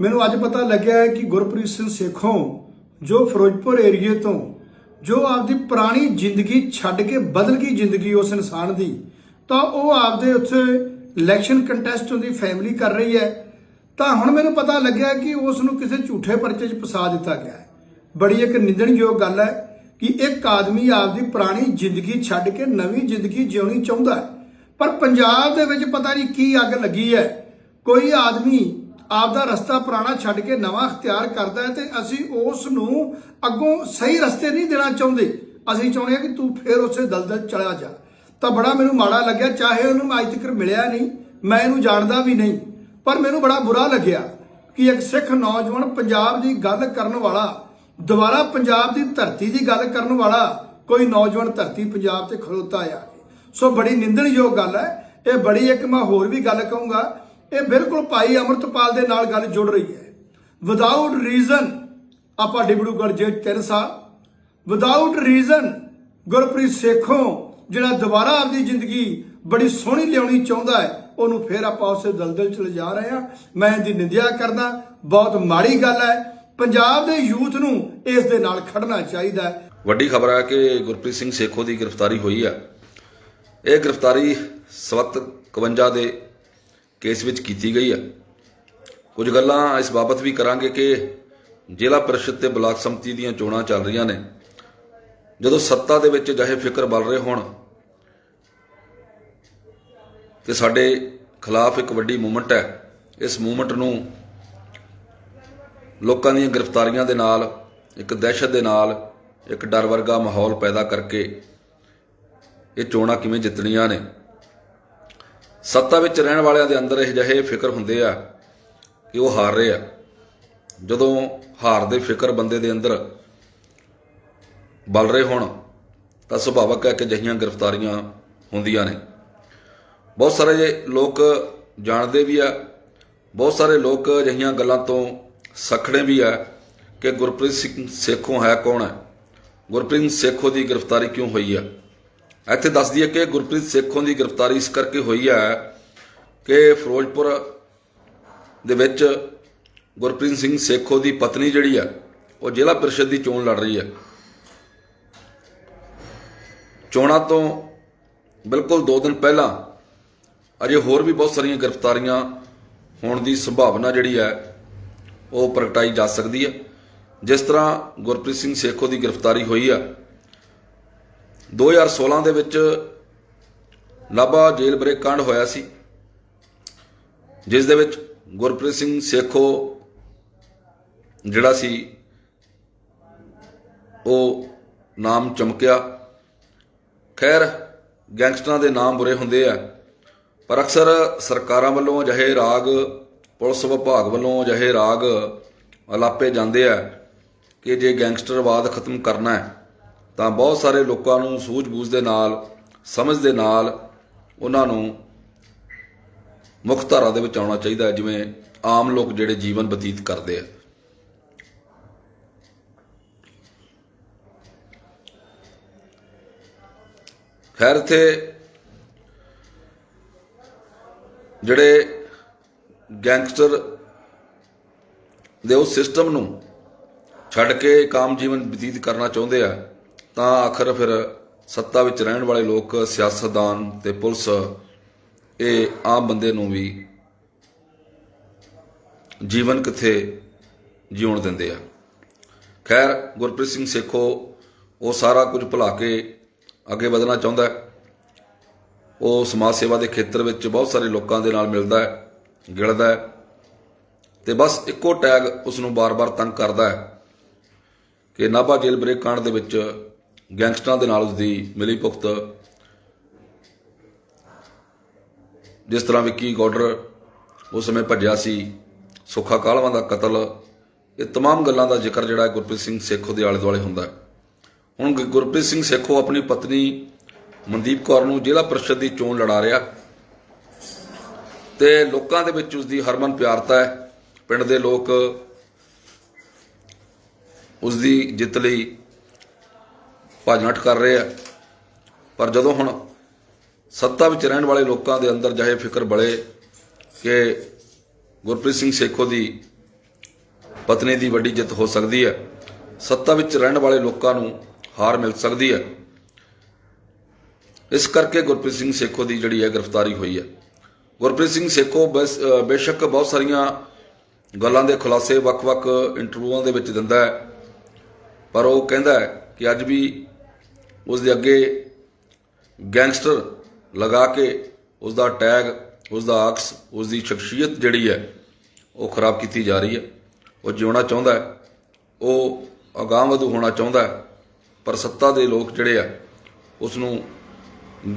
ਮੈਨੂੰ ਅੱਜ ਪਤਾ ਲੱਗਿਆ ਹੈ ਕਿ ਗੁਰਪ੍ਰੀਤ ਸਿੰਘ ਸੇਖੋਂ, ਜੋ ਫਿਰੋਜ਼ਪੁਰ ਏਰੀਏ ਤੋਂ, ਜੋ ਆਪਦੀ ਪੁਰਾਣੀ ਜ਼ਿੰਦਗੀ ਛੱਡ ਕੇ ਬਦਲ ਗਈ ਜ਼ਿੰਦਗੀ ਉਸ ਇਨਸਾਨ ਦੀ, ਤਾਂ ਉਹ ਆਪਦੇ ਉੱਥੇ ਇਲੈਕਸ਼ਨ ਕੰਟੈਸਟ ਦੀ ਫੈਮਿਲੀ ਕਰ ਰਹੀ ਹੈ। ਤਾਂ ਹੁਣ ਮੈਨੂੰ ਪਤਾ ਲੱਗਿਆ ਕਿ ਉਸ ਨੂੰ ਕਿਸੇ ਝੂਠੇ ਪਰਚੇ 'ਚ ਫਸਾ ਦਿੱਤਾ ਗਿਆ ਹੈ। ਬੜੀ ਇੱਕ ਨਿੰਦਣਯੋਗ ਗੱਲ ਹੈ ਕਿ ਇੱਕ ਆਦਮੀ ਆਪਦੀ ਪੁਰਾਣੀ ਜ਼ਿੰਦਗੀ ਛੱਡ ਕੇ ਨਵੀਂ ਜ਼ਿੰਦਗੀ ਜਿਉਣੀ ਚਾਹੁੰਦਾ ਹੈ। ਪਰ ਪੰਜਾਬ ਦੇ ਵਿੱਚ ਪਤਾ ਨਹੀਂ ਕੀ ਅੱਗ ਲੱਗੀ ਹੈ। ਕੋਈ ਆਦਮੀ ਆਪਦਾ ਰਸਤਾ ਪੁਰਾਣਾ ਛੱਡ ਕੇ ਨਵਾਂ ਅਖਤਿਆਰ ਕਰਦਾ ਹੈ ਤੇ ਅਸੀਂ ਉਸ ਨੂੰ ਅੱਗੋਂ ਸਹੀ ਰਸਤੇ ਨਹੀਂ ਦੇਣਾ ਚਾਹੁੰਦੇ। ਅਸੀਂ ਚਾਹੁੰਦੇ ਹਾਂ ਕਿ ਤੂੰ ਫੇਰ ਉਸੇ ਦਲਦਲ ਚਲਾ ਜਾ। ਤਾਂ ਬੜਾ ਮੈਨੂੰ ਮਾੜਾ ਲੱਗਿਆ, ਚਾਹੇ ਉਹਨੂੰ ਅੱਜ ਤੱਕ ਮਿਲਿਆ ਨਹੀਂ, ਮੈਂ ਇਹਨੂੰ ਜਾਣਦਾ ਵੀ ਨਹੀਂ। ਪਰ ਮੈਨੂੰ ਬੜਾ ਬੁਰਾ ਲੱਗਿਆ ਕਿ ਇੱਕ ਸਿੱਖ ਨੌਜਵਾਨ ਪੰਜਾਬ ਦੀ ਗੱਲ ਕਰਨ ਵਾਲਾ, ਦੁਬਾਰਾ ਪੰਜਾਬ ਦੀ ਧਰਤੀ ਦੀ ਗੱਲ ਕਰਨ ਵਾਲਾ ਕੋਈ ਨੌਜਵਾਨ ਧਰਤੀ ਪੰਜਾਬ ਤੇ ਖਲੋਤਾ ਆ। ਸੋ ਬੜੀ ਨਿੰਦਣਯੋਗ ਗੱਲ ਹੈ। ਇਹ ਬੜੀ ਇੱਕ ਮੈਂ ਹੋਰ ਵੀ ਗੱਲ ਕਹੂੰਗਾ ਇਹ ਬਿਲਕੁਲ ਭਾਈ ਅਮਰਤਪਾਲ ਦੇ ਨਾਲ ਗੱਲ ਜੁੜ ਰਹੀ ਹੈ। ਵਿਦਆਊਟ ਰੀਜ਼ਨ ਆਪਾਂ ਡਿਬੜੂਗੜ ਜੇਲ੍ਹ 3 ਸਾਲ। ਵਿਦਆਊਟ ਰੀਜ਼ਨ ਗੁਰਪ੍ਰੀਤ ਸੇਖੋਂ ਜਿਹੜਾ ਦੁਬਾਰਾ ਆਪਦੀ ਜ਼ਿੰਦਗੀ ਬੜੀ ਸੋਹਣੀ ਲਿਆਉਣੀ ਚਾਹੁੰਦਾ ਹੈ, ਉਹਨੂੰ ਫੇਰ ਆਪਾਂ ਉਸੇ ਦਲਦਲ ਚ ਲਿਜਾ ਰਹੇ ਹਾਂ। ਮੈਂ ਇਹਦੀ ਨਿੰਦਿਆ ਕਰਦਾ, ਬਹੁਤ ਮਾੜੀ ਗੱਲ ਹੈ। ਪੰਜਾਬ ਦੇ ਯੂਥ ਨੂੰ ਇਸ ਦੇ ਨਾਲ ਖੜਨਾ ਚਾਹੀਦਾ ਹੈ। ਵੱਡੀ ਖਬਰ ਹੈ ਕਿ ਗੁਰਪ੍ਰੀਤ ਸਿੰਘ ਸੇਖੋ ਦੀ ਗ੍ਰਿਫਤਾਰੀ ਹੋਈ ਹੈ। ਇਹ ਗ੍ਰਿਫਤਾਰੀ ਸਵਤ 51 ਦੇ ਕੇਸ ਵਿੱਚ ਕੀਤੀ ਗਈ ਹੈ ਕੁਝ ਗੱਲਾਂ ਇਸ ਬਾਬਤ ਵੀ ਕਰਾਂਗੇ ਕਿ ਜ਼ਿਲ੍ਹਾ ਪਰਿਸ਼ਦ ਤੇ ਬਲਾਕ ਸੰਮਤੀ ਦੀਆਂ ਚੋਣਾਂ ਚੱਲ ਰਹੀਆਂ ਨੇ। ਜਦੋਂ ਸੱਤਾ ਦੇ ਵਿੱਚ ਜਹੇ ਫਿਕਰ ਬਲ ਰਹੇ ਹੋਣ ਕਿ ਸਾਡੇ ਖਿਲਾਫ ਇੱਕ ਵੱਡੀ ਮੂਵਮੈਂਟ ਹੈ, ਇਸ ਮੂਵਮੈਂਟ ਨੂੰ ਲੋਕਾਂ ਦੀਆਂ ਗ੍ਰਿਫਤਾਰੀਆਂ ਦੇ ਨਾਲ, ਇੱਕ ਦਹਿਸ਼ਤ ਦੇ ਨਾਲ, ਇੱਕ ਡਰ ਵਰਗਾ ਮਾਹੌਲ ਪੈਦਾ ਕਰਕੇ ਇਹ ਚੋਣਾਂ ਕਿਵੇਂ ਜਿੱਤਣੀਆਂ ਨੇ। ਸੱਤਾ ਵਿੱਚ ਰਹਿਣ ਵਾਲਿਆਂ ਦੇ ਅੰਦਰ ਇਹ ਜਿਹੇ ਫਿਕਰ ਹੁੰਦੇ ਆ ਕਿ ਉਹ ਹਾਰ ਰਹੇ ਆ। ਜਦੋਂ ਹਾਰ ਦੇ ਫਿਕਰ ਬੰਦੇ ਦੇ ਅੰਦਰ ਬਲ ਰਹੇ ਹੋਣ, ਤਾਂ ਸੁਭਾਵਕ ਹੈ ਕਿ ਜਹੀਆਂ ਗ੍ਰਿਫਤਾਰੀਆਂ ਹੁੰਦੀਆਂ ਨੇ। ਬਹੁਤ ਸਾਰੇ ਲੋਕ ਜਾਣਦੇ ਵੀ ਆ, ਬਹੁਤ ਸਾਰੇ ਲੋਕ ਅਜਿਹੀਆਂ ਗੱਲਾਂ ਤੋਂ ਸਖੜੇ ਵੀ ਆ ਕਿ ਗੁਰਪ੍ਰੀਤ ਸਿੰਘ ਸੇਖੋਂ ਹੈ ਕੌਣ ਹੈ? ਗੁਰਪ੍ਰੀਤ ਸੇਖੋਂ ਦੀ ਗ੍ਰਿਫਤਾਰੀ ਕਿਉਂ ਹੋਈ ਹੈ ਇੱਥੇ ਦੱਸਦੀ ਹੈ ਕਿ ਗੁਰਪ੍ਰੀਤ ਸੇਖੋਂ ਦੀ ਗ੍ਰਿਫਤਾਰੀ ਇਸ ਕਰਕੇ ਹੋਈ ਹੈ ਕਿ ਫਿਰੋਜ਼ਪੁਰ ਦੇ ਵਿੱਚ ਗੁਰਪ੍ਰੀਤ ਸਿੰਘ ਸੇਖੋ ਦੀ ਪਤਨੀ ਜਿਹੜੀ ਆ ਉਹ ਜ਼ਿਲ੍ਹਾ ਪ੍ਰੀਸ਼ਦ ਦੀ ਚੋਣ ਲੜ ਰਹੀ ਹੈ। ਚੋਣਾਂ ਤੋਂ ਬਿਲਕੁਲ 2 ਦਿਨ ਪਹਿਲਾਂ ਅਜੇ ਹੋਰ ਵੀ ਬਹੁਤ ਸਾਰੀਆਂ ਗ੍ਰਿਫਤਾਰੀਆਂ ਹੋਣ ਦੀ ਸੰਭਾਵਨਾ ਜਿਹੜੀ ਹੈ, ਉਹ ਪ੍ਰਗਟਾਈ ਜਾ ਸਕਦੀ ਹੈ। ਜਿਸ ਤਰ੍ਹਾਂ ਗੁਰਪ੍ਰੀਤ ਸਿੰਘ ਸੇਖੋ ਦੀ ਗ੍ਰਿਫਤਾਰੀ ਹੋਈ ਆ 2016 ਦੇ ਵਿੱਚ ਨਾਭਾ ਜੇਲ੍ਹ ਬ੍ਰੇਕ ਕਾਂਡ ਹੋਇਆ ਸੀ, ਜਿਸ ਦੇ ਵਿੱਚ ਗੁਰਪ੍ਰੀਤ ਸਿੰਘ ਸੇਖੋ ਜਿਹੜਾ ਸੀ, ਉਹ ਨਾਮ ਚਮਕਿਆ। ਖੈਰ, ਗੈਂਗਸਟਰਾਂ ਦੇ ਨਾਮ ਬੁਰੇ ਹੁੰਦੇ ਆ, ਪਰ ਅਕਸਰ ਸਰਕਾਰਾਂ ਵੱਲੋਂ ਅਜਿਹੇ ਰਾਗ, ਪੁਲਿਸ ਵਿਭਾਗ ਵੱਲੋਂ ਅਜਿਹੇ ਰਾਗ ਅਲਾਪੇ ਜਾਂਦੇ ਆ ਕਿ ਜੇ ਗੈਂਗਸਟਰਵਾਦ ਖਤਮ ਕਰਨਾ ਹੈ ਤਾਂ ਬਹੁਤ ਸਾਰੇ ਲੋਕਾਂ ਨੂੰ ਸੂਝ-ਬੂਝ ਦੇ ਨਾਲ, ਸਮਝ ਦੇ ਨਾਲ ਉਹਨਾਂ ਨੂੰ ਮੁੱਖ ਧਾਰਾ ਦੇ ਵਿੱਚ ਆਉਣਾ ਚਾਹੀਦਾ ਜਿਵੇਂ ਆਮ ਲੋਕ ਜਿਹੜੇ ਜੀਵਨ ਬਤੀਤ ਕਰਦੇ ਆ। ਖੈਰ, ਇੱਥੇ ਜਿਹੜੇ ਗੈਂਗਸਟਰ ਦੇ ਉਸ ਸਿਸਟਮ ਨੂੰ ਛੱਡ ਕੇ ਕਾਮ ਜੀਵਨ ਬਤੀਤ ਕਰਨਾ ਚਾਹੁੰਦੇ ਆ ਤਾਂ ਆਖਰ ਫਿਰ ਸੱਤਾ ਵਿੱਚ ਰਹਿਣ ਵਾਲੇ ਲੋਕ, ਸਿਆਸਤਦਾਨ ਤੇ ਪੁਲਿਸ, ਇਹ ਆਮ ਬੰਦੇ ਨੂੰ ਵੀ ਜੀਵਨ ਕਿੱਥੇ ਜਿਉਣ ਦਿੰਦੇ ਆ। ਖੈਰ, ਗੁਰਪ੍ਰੀਤ ਸਿੰਘ ਸੇਖੋ, ਉਹ ਸਾਰਾ ਕੁਝ ਭੁਲਾ ਕੇ ਅੱਗੇ ਵਧਣਾ ਚਾਹੁੰਦਾ ਹੈ। ਉਹ ਸਮਾਜ ਸੇਵਾ ਦੇ ਖੇਤਰ ਵਿੱਚ ਬਹੁਤ ਸਾਰੇ ਲੋਕਾਂ ਦੇ ਨਾਲ ਮਿਲਦਾ ਹੈ, ਗਿਲਦਾ ਹੈ ਤੇ ਬਸ ਇੱਕੋ ਟੈਗ ਉਸ ਨੂੰ ਬਾਰ-ਬਾਰ ਤੰਗ ਕਰਦਾ ਹੈ ਕਿ ਨਾਭਾ ਜੇਲ੍ਹ ਬ੍ਰੇਕ ਕਾਂਡ ਦੇ ਵਿੱਚ ਗੈਂਗਸਟਰਾਂ ਦੇ ਨਾਲ ਉਸ ਦੀ ਮਿਲੀ ਭੁਗਤ ਜਿਸ ਤਰ੍ਹਾਂ ਵਿੱਕੀ ਗੌਡਰ ਉਸ ਸਮੇਂ ਭੱਜਿਆ ਸੀ ਸੁੱਖਾ ਕਾਲਵਾਂ ਦਾ ਕਤਲ ਇਹ तमाम ਗੱਲਾਂ ਦਾ ਜ਼ਿਕਰ ਜਿਹੜਾ ਹੈ ਗੁਰਪ੍ਰੀਤ ਸਿੰਘ ਸੇਖੋ ਦੇ ਆਲੇ ਦੁਆਲੇ ਹੁੰਦਾ ਹੈ ਹੁਣ ਗੁ- ਗੁਰਪ੍ਰੀਤ ਸਿੰਘ ਸੇਖੋ ਆਪਣੀ ਪਤਨੀ ਮਨਦੀਪ ਕੌਰ ਨੂੰ ਜ਼ਿਲ੍ਹਾ ਪ੍ਰੀਸ਼ਦ ਦੀ ਚੋਣ ਲੜਾ ਰਿਹਾ ਤੇ ਲੋਕਾਂ ਦੇ ਵਿੱਚ ਉਸ ਦੀ ਹਰਮਨ ਪਿਆਰਤਾ ਹੈ ਪਿੰਡ ਦੇ ਲੋਕ ਉਸ ਦੀ ਜਿੱਤ ਲਈ ਭੱਜ ਨੱਠ ਕਰ ਰਹੇ ਆ। ਪਰ ਜਦੋਂ ਹੁਣ ਸੱਤਾ ਵਿੱਚ ਰਹਿਣ ਵਾਲੇ ਲੋਕਾਂ ਦੇ ਅੰਦਰ ਜਾਹੇ ਫਿਕਰ ਬਲੇ ਕਿ ਗੁਰਪ੍ਰੀਤ ਸਿੰਘ ਸੇਖੋ ਦੀ ਪਤਨੀ ਦੀ ਵੱਡੀ ਜਿੱਤ ਹੋ ਸਕਦੀ ਹੈ ਸੱਤਾ ਵਿੱਚ ਰਹਿਣ ਵਾਲੇ ਲੋਕਾਂ ਨੂੰ ਹਾਰ ਮਿਲ ਸਕਦੀ ਹੈ ਇਸ ਕਰਕੇ ਗੁਰਪ੍ਰੀਤ ਸਿੰਘ ਸੇਖੋ ਦੀ ਜਿਹੜੀ ਹੈ ਗ੍ਰਿਫਤਾਰੀ ਹੋਈ ਹੈ ਗੁਰਪ੍ਰੀਤ ਸਿੰਘ ਸੇਖੋ ਬੇਸ਼ੱਕ ਬਹੁਤ ਸਾਰੀਆਂ ਗੱਲਾਂ ਦੇ ਖੁਲਾਸੇ ਵੱਖ-ਵੱਖ ਇੰਟਰਵਿਊਆਂ ਦੇ ਵਿੱਚ ਦਿੰਦਾ ਹੈ। ਪਰ ਉਹ ਕਹਿੰਦਾ ਹੈ ਕਿ ਅੱਜ ਵੀ ਉਸ ਦੇ ਅੱਗੇ ਗੈਂਗਸਟਰ ਲਗਾ ਕੇ ਉਸ ਦਾ ਟੈਗ ਉਸ ਦਾ ਆਕਸ ਉਸ ਦੀ ਸ਼ਖਸੀਅਤ ਜਿਹੜੀ ਹੈ, ਉਹ ਖਰਾਬ ਕੀਤੀ ਜਾ ਰਹੀ ਹੈ। ਉਹ ਜਿਉਣਾ ਚਾਹੁੰਦਾ ਹੈ, ਉਹ ਅਗਾਂਹਵਧੂ ਹੋਣਾ ਚਾਹੁੰਦਾ ਹੈ, ਪਰ ਸੱਤਾ ਦੇ ਲੋਕ ਜਿਹੜੇ ਆ ਉਸ ਨੂੰ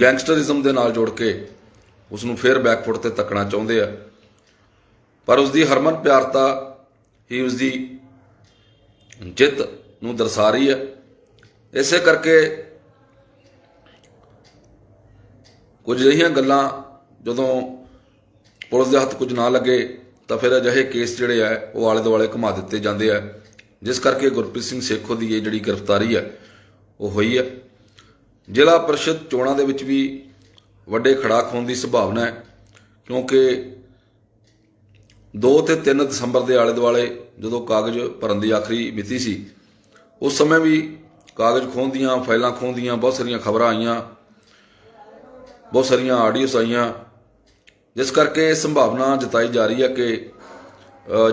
ਗੈਂਗਸਟਰਿਜ਼ਮ ਦੇ ਨਾਲ ਜੋੜ ਕੇ ਉਸ ਨੂੰ ਫੇਰ ਬੈਕਫੁੱਟ ਤੇ ਤੱਕਣਾ ਚਾਹੁੰਦੇ ਆ। ਪਰ ਉਸ ਦੀ ਹਰਮਨ ਪਿਆਰਤਾ ਹੀ ਉਸ ਦੀ ਜਿੱਤ ਨੂੰ ਦਰਸਾ ਰਹੀ ਹੈ। ਇਸੇ ਕਰਕੇ ਕੁਝ ਅਜਿਹੀਆਂ ਗੱਲਾਂ ਜਦੋਂ ਪੁਲਿਸ ਦੇ ਹੱਥ ਕੁਝ ਨਾ ਲੱਗੇ, ਤਾਂ ਫਿਰ ਅਜਿਹੇ ਕੇਸ ਜਿਹੜੇ ਆ, ਉਹ ਆਲੇ ਦੁਆਲੇ ਘੁਮਾ ਦਿੱਤੇ ਜਾਂਦੇ ਆ। ਜਿਸ ਕਰਕੇ ਗੁਰਪ੍ਰੀਤ ਸਿੰਘ ਸੇਖੋ ਦੀ ਇਹ ਜਿਹੜੀ ਗ੍ਰਿਫਤਾਰੀ ਹੈ ਉਹ ਹੋਈ ਹੈ ਜ਼ਿਲ੍ਹਾ ਪਰਿਸ਼ਦ ਚੋਣਾਂ ਦੇ ਵਿੱਚ ਵੀ ਵੱਡੇ ਖੜਾਕ ਹੋਣ ਦੀ ਸੰਭਾਵਨਾ ਹੈ, ਕਿਉਂਕਿ 2 ਤੇ 3 ਦਸੰਬਰ ਦੇ ਆਲੇ ਦੁਆਲੇ ਜਦੋਂ ਕਾਗਜ਼ ਭਰਨ ਦੀ ਆਖਰੀ ਮਿਤੀ ਸੀ, ਉਸ ਸਮੇਂ ਵੀ ਕਾਗਜ਼ ਖੋਹਣ ਦੀਆਂ, ਫਾਈਲਾਂ ਖੋਹਣ ਦੀਆਂ ਬਹੁਤ ਸਾਰੀਆਂ ਖਬਰਾਂ ਆਈਆਂ। ਬਹੁਤ ਸਾਰੀਆਂ ਆਡੀਓਸ ਆਈਆਂ। ਜਿਸ ਕਰਕੇ ਸੰਭਾਵਨਾ ਜਤਾਈ ਜਾ ਰਹੀ ਹੈ ਕਿ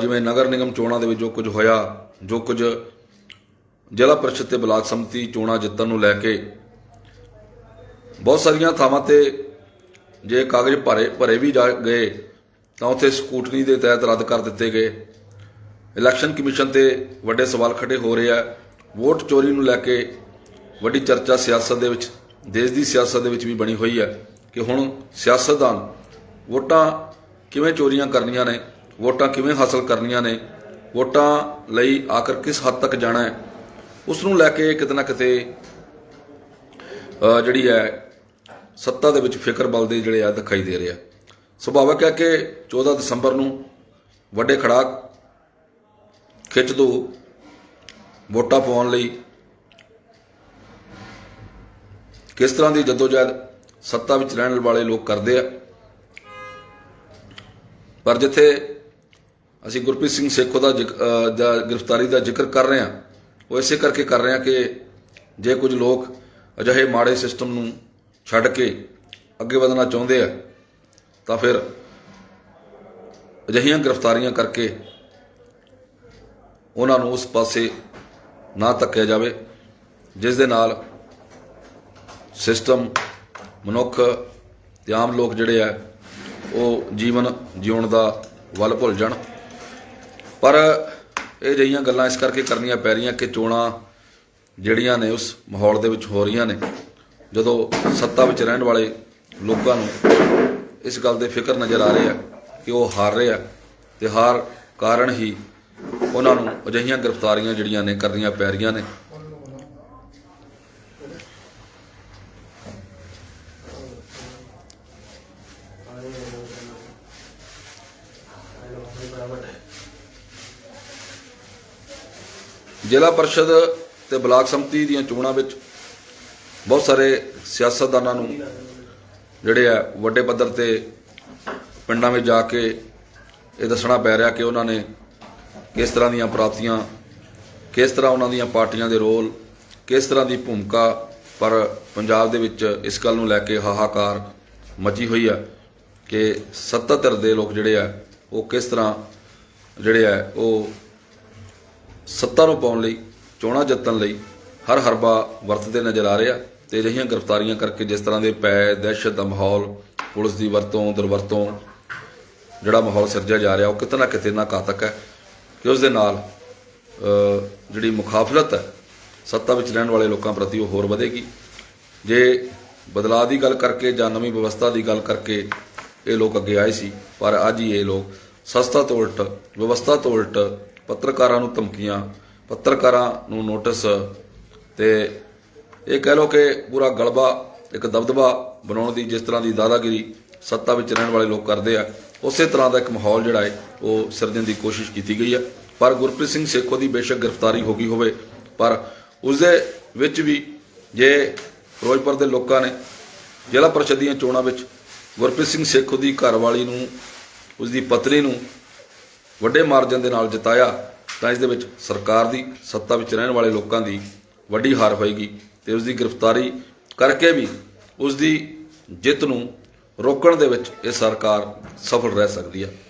ਜਿਵੇਂ ਨਗਰ ਨਿਗਮ ਚੋਣਾਂ ਦੇ ਵਿੱਚ ਜੋ ਕੁਝ ਹੋਇਆ, ਜੋ ਕੁਝ ਜ਼ਿਲ੍ਹਾ ਪਰਿਸ਼ਦ ਤੇ ਬਲਾਕ ਸਮਿਤੀ ਚੋਣਾਂ ਜਿੱਤਣ ਨੂੰ ਲੈ ਕੇ ਬਹੁਤ ਸਾਰੀਆਂ ਥਾਵਾਂ ਤੇ ਜੇ ਕਾਗਜ਼ ਭਰੇ ਭਰੇ ਵੀ ਜਾ ਗਏ, ਤਾਂ ਉੱਥੇ ਸਕੂਟਨੀ ਦੇ ਤਹਿਤ ਰੱਦ ਕਰ ਦਿੱਤੇ ਗਏ। ਇਲੈਕਸ਼ਨ ਕਮਿਸ਼ਨ ਤੇ ਵੱਡੇ ਸਵਾਲ ਖੜੇ ਹੋ ਰਹੇ ਆ। ਵੋਟ ਚੋਰੀ ਨੂੰ ਲੈ ਕੇ ਵੱਡੀ ਚਰਚਾ ਸਿਆਸਤ ਦੇ ਵਿੱਚ, ਦੇਸ਼ ਦੀ ਸਿਆਸਤ ਦੇ ਵਿੱਚ ਵੀ ਬਣੀ ਹੋਈ ਹੈ। ਕਿ ਹੁਣ ਸਿਆਸਤਦਾਨ ਵੋਟਾਂ ਕਿਵੇਂ ਚੋਰੀਆਂ ਕਰਨੀਆਂ ਨੇ, ਵੋਟਾਂ ਕਿਵੇਂ ਹਾਸਲ ਕਰਨੀਆਂ ਨੇ, ਵੋਟਾਂ ਲਈ ਆਖਰ ਕਿਸ ਹੱਦ ਤੱਕ ਜਾਣਾ ਹੈ ਉਸ ਨੂੰ ਲੈ ਕੇ ਕਿਤੇ ਨਾ ਕਿਤੇ ਜਿਹੜੀ ਹੈ, ਸੱਤਾ ਦੇ ਵਿੱਚ ਫਿਕਰ ਬਲਦੇ ਜਿਹੜੇ ਆ ਦਿਖਾਈ ਦੇ ਰਹੇ ਆ। ਸੁਭਾਵਕ ਹੈ ਕਿ 14 ਦਸੰਬਰ ਨੂੰ ਵੱਡੇ ਖੜਾਕ ਖਿੱਚ ਦੋ ਵੋਟਾਂ ਪਾਉਣ ਲਈ। ਕਿਸ ਤਰ੍ਹਾਂ ਦੀ ਜਦੋਜਹਿਦ ਸੱਤਾ ਵਿੱਚ ਰਹਿਣ ਵਾਲੇ ਲੋਕ ਕਰਦੇ ਆ। ਪਰ ਜਿੱਥੇ ਅਸੀਂ ਗੁਰਪ੍ਰੀਤ ਸਿੰਘ ਸੇਖੋ ਦਾ ਜ਼ਿਕ- ਅਹ, ਦਾ ਗ੍ਰਿਫਤਾਰੀ ਦਾ ਜ਼ਿਕਰ ਕਰ ਰਹੇ ਹਾਂ ਉਹ ਇਸੇ ਕਰਕੇ ਕਰ ਰਹੇ ਹਾਂ ਕਿ ਜੇ ਕੁਝ ਲੋਕ ਅਜਿਹੇ ਮਾੜੇ ਸਿਸਟਮ ਨੂੰ ਛੱਡ ਕੇ ਅੱਗੇ ਵਧਣਾ ਚਾਹੁੰਦੇ ਆ, ਤਾਂ ਫਿਰ ਅਜਿਹੀਆਂ ਗ੍ਰਿਫਤਾਰੀਆਂ ਕਰਕੇ ਉਹਨਾਂ ਨੂੰ ਉਸ ਪਾਸੇ ਨਾ ਧੱਕਿਆ ਜਾਵੇ, ਜਿਸ ਦੇ ਨਾਲ ਸਿਸਟਮ ਮਨੁੱਖ ਤੇ ਆਮ ਲੋਕ ਜਿਹੜੇ ਆ, ਉਹ ਜੀਵਨ ਜਿਉਣ ਦਾ ਵੱਲ ਭੁੱਲ ਜਾਣ। ਪਰ ਇਹ ਜਿਹੀਆਂ ਗੱਲਾਂ ਇਸ ਕਰਕੇ ਕਰਨੀਆਂ ਪੈ ਰਹੀਆਂ ਕਿ ਚੋਣਾਂ ਜਿਹੜੀਆਂ ਨੇ ਉਸ ਮਾਹੌਲ ਦੇ ਵਿੱਚ ਹੋ ਰਹੀਆਂ ਨੇ, ਜਦੋਂ ਸੱਤਾ ਵਿੱਚ ਰਹਿਣ ਵਾਲੇ ਲੋਕਾਂ ਨੂੰ ਇਸ ਗੱਲ ਦੇ ਫਿਕਰ ਨਜ਼ਰ ਆ ਰਹੇ ਆ ਕਿ ਉਹ ਹਾਰ ਰਹੇ ਆ ਤੇ ਹਾਰ ਕਾਰਨ ਹੀ ਉਹਨਾਂ ਨੂੰ ਅਜਿਹੀਆਂ ਗ੍ਰਿਫਤਾਰੀਆਂ ਜਿਹੜੀਆਂ ਨੇ ਕਰਨੀਆਂ ਪੈ ਰਹੀਆਂ ਨੇ। ਜ਼ਿਲ੍ਹਾ ਪਰਿਸ਼ਦ ਤੇ ਬਲਾਕ ਸੰਮਤੀ ਦੀਆਂ ਚੋਣਾਂ ਵਿੱਚ ਬਹੁਤ ਸਾਰੇ ਸਿਆਸਤਦਾਨਾਂ ਨੂੰ ਜਿਹੜੇ ਆ ਵੱਡੇ ਪੱਧਰ ਤੇ ਪਿੰਡਾਂ ਵਿੱਚ ਜਾ ਕੇ ਇਹ ਦੱਸਣਾ ਪੈ ਰਿਹਾ ਕਿ ਉਹਨਾਂ ਨੇ ਕਿਸ ਤਰ੍ਹਾਂ ਦੀਆਂ ਪ੍ਰਾਪਤੀਆਂ, ਕਿਸ ਤਰ੍ਹਾਂ ਉਹਨਾਂ ਦੀਆਂ ਪਾਰਟੀਆਂ ਦੇ ਰੋਲ, ਕਿਸ ਤਰ੍ਹਾਂ ਦੀ ਭੂਮਿਕਾ ਪਰ ਪੰਜਾਬ ਦੇ ਵਿੱਚ ਇਸ ਗੱਲ ਨੂੰ ਲੈ ਕੇ ਹਾਹਾਕਾਰ ਮਚੀ ਹੋਈ ਆ ਕਿ ਸੱਤਾ ਧਿਰ ਦੇ ਲੋਕ ਜਿਹੜੇ ਆ, ਉਹ ਕਿਸ ਤਰ੍ਹਾਂ ਜਿਹੜੇ ਆ, ਉਹ ਸੱਤਾ ਨੂੰ ਪਾਉਣ ਲਈ, ਚੋਣਾਂ ਜਿੱਤਣ ਲਈ ਹਰ ਹਰਬਾ ਵਰਤਦੇ ਨਜ਼ਰ ਆ ਰਿਹਾ ਆ ਤੇ ਅਜਿਹੀਆਂ ਗ੍ਰਿਫਤਾਰੀਆਂ ਕਰਕੇ ਜਿਸ ਤਰ੍ਹਾਂ ਦੇ ਪੈ ਦਹਿਸ਼ਤ ਦਾ ਮਾਹੌਲ, ਪੁਲਿਸ ਦੀ ਵਰਤੋਂ, ਦੁਰਵਰਤੋਂ, ਜਿਹੜਾ ਮਾਹੌਲ ਸਿਰਜਿਆ ਜਾ ਰਿਹਾ, ਉਹ ਕਿਤੇ ਨਾ ਕਿਤੇ ਨਾ ਘਾਤਕ ਹੈ ਕਿ ਉਸ ਦੇ ਨਾਲ ਜਿਹੜੀ ਮੁਖਾਫਲਤ ਹੈ, ਸੱਤਾ ਵਿੱਚ ਰਹਿਣ ਵਾਲੇ ਲੋਕਾਂ ਪ੍ਰਤੀ ਉਹ ਹੋਰ ਵਧੇਗੀ। ਜੇ ਬਦਲਾਅ ਦੀ ਗੱਲ ਕਰਕੇ ਜਾਂ ਨਵੀਂ ਵਿਵਸਥਾ ਦੀ ਗੱਲ ਕਰਕੇ ਇਹ ਲੋਕ ਅੱਗੇ ਆਏ ਸੀ, ਪਰ ਅੱਜ ਹੀ ਇਹ ਲੋਕ ਸਸਤਾ ਤੋਂ ਉਲਟ, ਵਿਵਸਥਾ ਤੋਂ ਉਲਟ ਪੱਤਰਕਾਰਾਂ ਨੂੰ ਧਮਕੀਆਂ, ਪੱਤਰਕਾਰਾਂ ਨੂੰ ਨੋਟਿਸ ਤੇ ਇਹ ਕਹਿ ਲਓ ਕਿ ਪੂਰਾ ਗਲਬਾ, ਇੱਕ ਦਬਦਬਾ ਬਣਾਉਣ ਦੀ ਜਿਸ ਤਰ੍ਹਾਂ ਦੀ ਦਾਦਾਗਿਰੀ ਸੱਤਾ ਵਿੱਚ ਰਹਿਣ ਵਾਲੇ ਲੋਕ ਕਰਦੇ ਆ, ਉਸੇ ਤਰ੍ਹਾਂ ਦਾ ਇੱਕ ਮਾਹੌਲ ਜਿਹੜਾ ਹੈ, ਉਹ ਸਿਰਜਣ ਦੀ ਕੋਸ਼ਿਸ਼ ਕੀਤੀ ਗਈ ਹੈ ਪਰ ਗੁਰਪ੍ਰੀਤ ਸਿੰਘ ਸੇਖੋ ਦੀ ਬੇਸ਼ੱਕ ਗ੍ਰਿਫਤਾਰੀ ਹੋ ਗਈ ਹੋਵੇ, ਪਰ ਉਸ ਦੇ ਵਿੱਚ ਵੀ ਜੇ ਫਿਰੋਜ਼ਪੁਰ ਦੇ ਲੋਕਾਂ ਨੇ ਜ਼ਿਲ੍ਹਾ ਪਰਿਸ਼ਦ ਦੀਆਂ ਚੋਣਾਂ ਵਿੱਚ ਗੁਰਪ੍ਰੀਤ ਸਿੰਘ ਸੇਖੋ ਦੀ ਘਰਵਾਲੀ ਨੂੰ ਉਸ ਦੀ ਪਤਨੀ ਨੂੰ ਵੱਡੇ ਮਾਰਜਨ ਦੇ ਨਾਲ ਜਿਤਾਇਆ, ਤਾਂ ਇਸ ਦੇ ਵਿੱਚ ਸਰਕਾਰ ਦੀ ਸੱਤਾ ਵਿੱਚ ਰਹਿਣ ਵਾਲੇ ਲੋਕਾਂ ਦੀ ਵੱਡੀ ਹਾਰ ਹੋਏਗੀ ਤੇ ਉਸ ਦੀ ਗ੍ਰਿਫਤਾਰੀ ਕਰਕੇ ਵੀ ਉਸ ਦੀ ਜਿੱਤ ਨੂੰ ਰੋਕਣ ਦੇ ਵਿੱਚ ਇਹ ਸਰਕਾਰ ਸਫਲ ਰਹਿ ਸਕਦੀ ਹੈ